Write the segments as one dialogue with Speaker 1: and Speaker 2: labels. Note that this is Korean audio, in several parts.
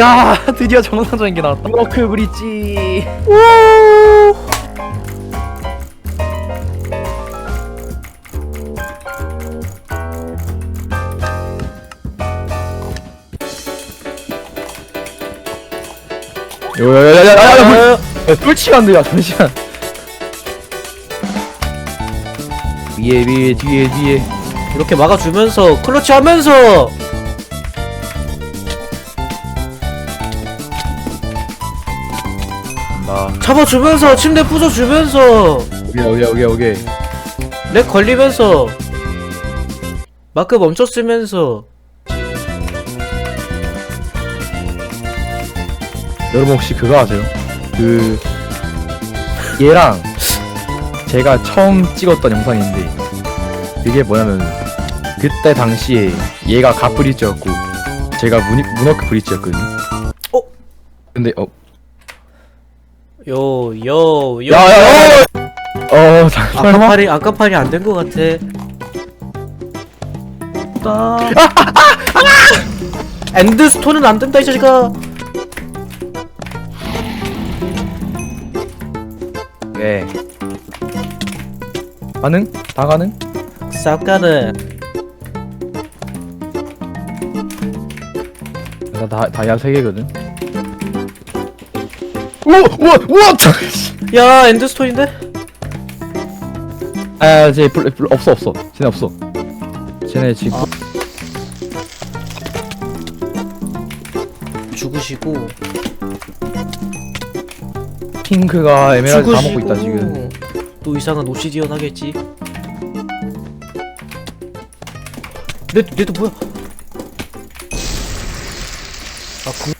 Speaker 1: 야 드디어 정상적인 게 나왔다 워크 브릿지 야야야야야야 뚫치면 안 돼요 잠시만 위에 위에 뒤에 뒤에
Speaker 2: 이렇게 막아주면서 클러치 하면서
Speaker 1: 나.
Speaker 2: 잡아주면서 침대 부숴주면서.
Speaker 1: 오케이 오케이 오케이 오케이.
Speaker 2: 렉 걸리면서. 마크 멈췄으면서.
Speaker 1: 여러분 혹시 그거 아세요? 그 얘랑 제가 처음 찍었던 영상인데 그게 뭐냐면 그때 당시에 얘가 갓 브릿지였고 제가 무니, 문워크 브릿지였거든요.
Speaker 2: 어?
Speaker 1: 근데 어
Speaker 2: 요요요.
Speaker 1: 야야야 어 잠깐만.
Speaker 2: 아까팔이 아까 팔이 안 된 것 같아. 나 엔드 스톤은 안 된다 이 자식아.
Speaker 1: 네 가능? 다 가능?
Speaker 2: 쌉가는
Speaker 1: 나 다, 다이아 3개거든 우와 우와 우와
Speaker 2: 야 엔드스톤인데?
Speaker 1: 아, 쟤 불, 불 없어 없어. 쟤네 없어. 쟤네 지금
Speaker 2: 아. 죽으시고
Speaker 1: 핑크가 에메랄드 다 먹고 있다 지금.
Speaker 2: 또 이상한 옵시디언 하겠지 내, 내도 뭐야 아 구...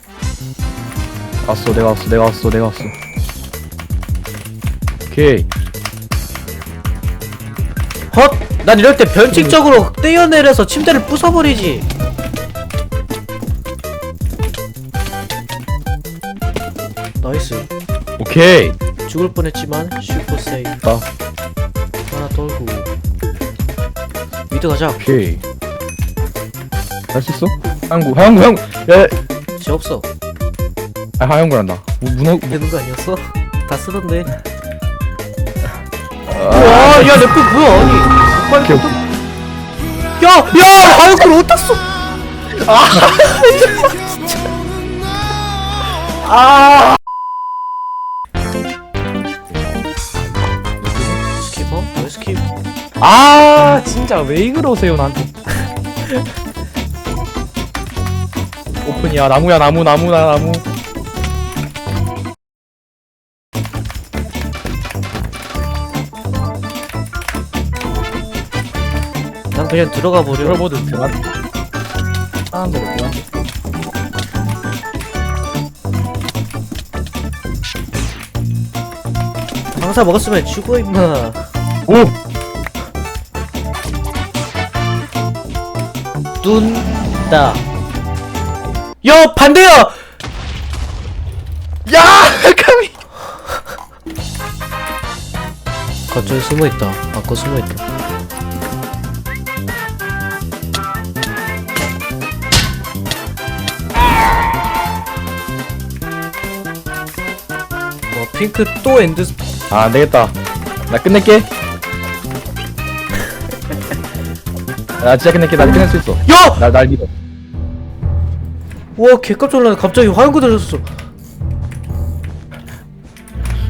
Speaker 1: 왔어, 내가 왔어, 내가 왔어, 내가 왔어. 오케이.
Speaker 2: 헛! 난 이럴 때 변칙적으로 떼어내려서 침대를 부숴버리지 나이스
Speaker 1: 오케이.
Speaker 2: 죽을 뻔했지만 슈퍼 세이브
Speaker 1: 아,
Speaker 2: 하나 떨고 미드 가자
Speaker 1: 오케이. 할 수 있어? 하영구, 하영구, 하영구. 야,
Speaker 2: 쟤 없어
Speaker 1: 아, 하영구란다. 무, 문어, 무,
Speaker 2: 되는 거 아니었어? 다 쓰던데
Speaker 1: 아,
Speaker 2: 와, 야, 내 거 뭐야, 아니.
Speaker 1: 오케이, 오케이.
Speaker 2: 야, 야, 아유, 그걸 어디다 써? 아. 왜 스킵?
Speaker 1: 아, 진짜 왜 그러세요, 나한테. 오픈이야, 나무야, 나무, 나무나, 나무.
Speaker 2: 그냥 들어가 버려.
Speaker 1: 들어보드 들어가. 사람들을 들어가.
Speaker 2: 방사 먹었으면 죽어, 임마.
Speaker 1: 오!
Speaker 2: 둔다. 야, 반대야!
Speaker 1: 야! 까미!
Speaker 2: 거쪽에 숨어 있다. 아까 숨어 있다. 핑크 또 엔드 스
Speaker 1: 아, 안 되겠다. 나 끝낼게. 나 진짜 끝낼게. 나 끝낼 수 있어.
Speaker 2: 야!
Speaker 1: 나, 날 믿어.
Speaker 2: 와, 개 깜짝 놀랐네. 갑자기 화염구 들렸어.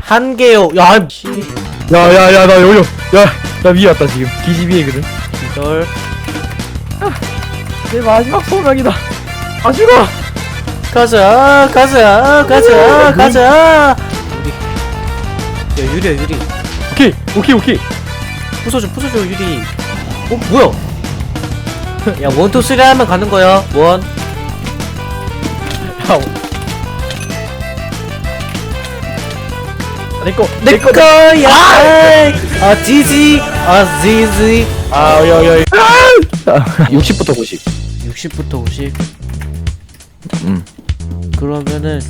Speaker 2: 한 개요. 야, 씨.
Speaker 1: 야, 야, 야, 나 여기, 야, 나 위에 왔다, 지금. 기지 위에거든.
Speaker 2: 기절.
Speaker 1: 내 마지막 소명이다. 아, 죽어!
Speaker 2: 가자, 가자, 가자,
Speaker 1: 음.
Speaker 2: 가자. 유리. 야, 유리야, 유리.
Speaker 1: 오케이, 오케이, 오케이.
Speaker 2: 부숴줘, 부숴줘, 유리. 어, 뭐야? 야, 원, 투, 쓰리 하면 가는 거야. 원.
Speaker 1: 야, 내 거,
Speaker 2: 내 거야. 아, 지지. 아, 지지.
Speaker 1: 아, 야, 야, 야. 60부터 90.
Speaker 2: 60부터 50.
Speaker 1: 음.
Speaker 2: 그러면은